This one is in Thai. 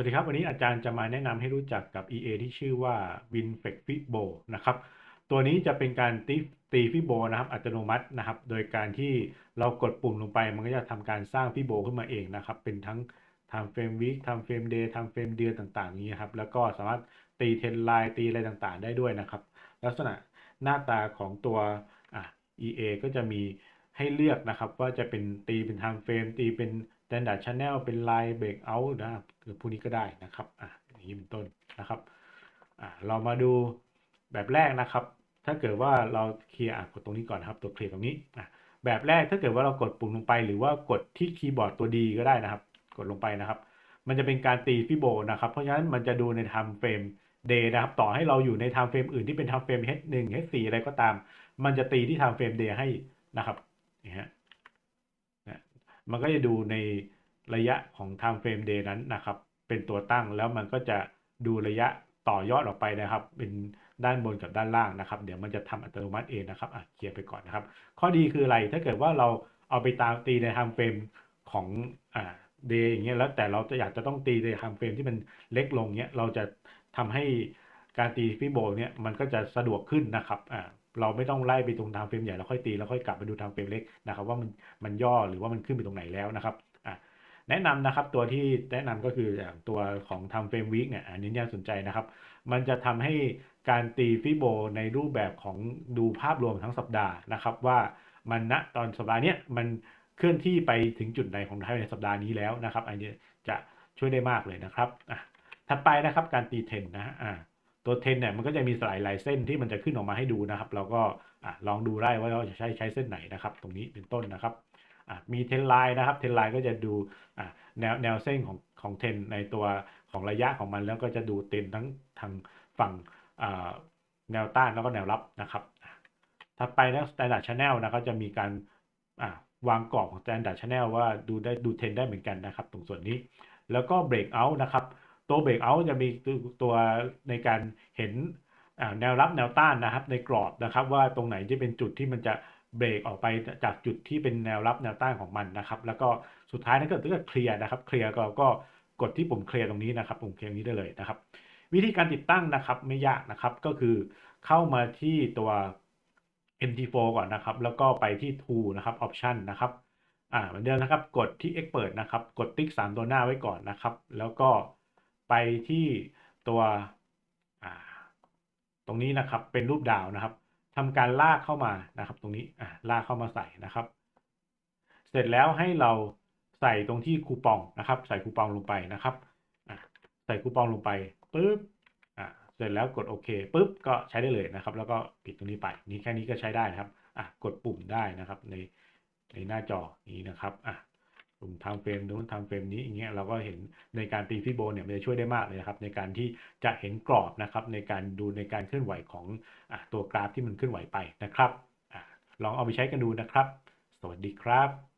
วัสดีครับ วันนี้อาจารย์จะมาแนะนำให้รู้จักกับ EA ที่ชื่อว่า WinFlex Fibo นะครับ ตัวนี้จะเป็นการตีตีฟิโบนะครับ อัตโนมัตินะครับ โดยการที่เรากดปุ่มลงไป มันก็จะทำการสร้างฟิโบขึ้นมาเองนะครับ เป็นทั้ง time frame week time frame day time frame เดือนต่างๆ นี้ครับ แล้วก็สามารถตีเทรนไลน์ตีอะไรต่างๆ ได้ด้วยนะครับ ลักษณะหน้าตาของตัว EA ก็จะมีให้เลือกนะครับ ว่าจะเป็นตีเป็น time frame ตีเป็น standard channel เป็น line breakout นะหรือพวกนี้ก็ได้นะครับอะอย่างนี้เป็นต้นนะครับอะเรามาดูแบบแรกนะครับ ถ้าเกิดว่าเราเคลียร์อะกดตรงนี้ก่อนนะครับตัวเคลียร์ตรงนี้อะแบบแรกถ้าเกิดว่าเรากดปุ่มลงไป หรือว่ากดที่คีย์บอร์ดตัวดีก็ได้นะครับ กดลงไปนะครับ มันจะเป็นการตีฟิโบนะครับ เพราะฉะนั้นมันจะดูใน time frame day นะครับ ต่อให้เราอยู่ใน time frame อื่นที่เป็น time frame H1 H4 อะไรก็ตาม มันจะตีที่ time frame day ให้นะครับนี่ฮะ มันก็จะดูในระยะของ time frame day นั้นนะครับ เป็นตัวตั้งแล้วมันก็จะดูระยะต่อยอดออกไปนะครับ เป็นด้านบนกับด้านล่างนะครับ เดี๋ยวมันจะทำอัตโนมัติเองนะครับอะเคลียร์ไปก่อนนะครับ ข้อดีคืออะไรถ้าเกิดว่าเราเอาไปตามตีใน time frame ของอ่า day อย่างเงี้ยแล้วแต่เราจะอยากจะต้องตีใน time frame ที่มันเล็กลงเนี้ยเราจะทำให้การตีฟิโบเนี่ยมันก็จะสะดวกขึ้นนะครับอ่า เราไม่ต้องไล่ไปตรง time frame ใหญ่แล้วค่อยตีแล้วค่อยกลับมาดู time frame เล็กนะครับ ว่ามันมันย่อหรือว่ามันขึ้นไปตรงไหนแล้วนะครับแนะนำนะครับตัวที่แนะนำก็คืออย่างตัวของ time frame week เนี่ยอันนี้น่าสนใจนะครับ มันจะทำให้การตีฟิโบในรูปแบบของดูภาพรวมทั้งสัปดาห์นะครับ ว่ามันณตอนสัปดาห์นี้มันเคลื่อนที่ไปถึงจุดไหนของไทยในสัปดาห์นี้แล้วนะครับ อันนี้จะช่วยได้มากเลยนะครับถัดไปนะครับการตีเทนนะฮะอ่า ตัวเทนเนี่ยมันก็จะมีสายหลายเส้นที่มันจะขึ้นออกมาให้ดูนะครับ เราก็อะลองดูได้ว่าเราจะใช้ใช้เส้นไหนนะครับ ตรงนี้เป็นต้นนะครับอะมีเทนไลน์นะครับเทนไลน์ก็จะดูอะแนวแนวเส้นของของเทนในตัวของระยะของมันแล้วก็จะดูเต็นทั้งทางฝั่งอ่าแนวต้านแล้วก็แนวรับนะครับถัดไปนะ standard channel นะก็จะมีการอ่าวางกรอบของ standard channel ว่าดูได้ดูเทนได้เหมือนกันนะครับ ตรงส่วนนี้แล้วก็ breakout นะครับ ตัว breakout จะมีตัวในการเห็นแนวรับแนวต้านนะครับ ในกรอบนะครับ ว่าตรงไหนที่เป็นจุดที่มันจะเบรกออกไปจากจุดที่เป็นแนวรับแนวต้านของมันนะครับ แล้วก็สุดท้ายถ้าเกิดถ้าเกิดเคลียร์นะครับเคลียร์ก็ก็กดที่ปุ่มเคลียร์ตรงนี้นะครับปุ่มเคลียร์นี้ได้เลยนะครับ วิธีการติดตั้งนะครับไม่ยากนะครับก็คือเข้ามาที่ตัว MT4 ก่อนนะครับ แล้วก็ไปที่ Tool นะครับ Option นะครับอ่าเหมือนเดิมนะครับ กดที่ Expert นะครับ กดติ๊ก 3 ตัวหน้าไว้ก่อนนะครับ แล้วก็ ไปที่ตัวตรงนี้นะครับเป็นรูปดาวนะครับทำการลากเข้ามานะครับ ตรงนี้ลากเข้ามาใส่นะครับ เสร็จแล้วให้เราใส่ตรงที่คูปองนะครับ ใส่คูปองลงไปนะครับใส่คูปองลงไปปุ๊บเสร็จแล้วกดโอเคปุ๊บก็ใช้ได้เลยนะครับ แล้วก็ปิดตรงนี้ไปนี่แค่นี้ก็ใช้ได้นะครับกดปุ่มได้นะครับในในหน้าจอนี้นะครับอะ ปุ่มทำเฟรมนู้นทำเฟรมนี้อย่างเงี้ยเราก็เห็นในการตีฟิโบเนี่ยมันจะช่วยได้มากเลยนะครับ ในการที่จะเห็นกรอบนะครับ ในการดูในการเคลื่อนไหวของอตัวกราฟที่มันเคลื่อนไหวไปนะครับอลองเอาไปใช้กันดูนะครับ สวัสดีครับ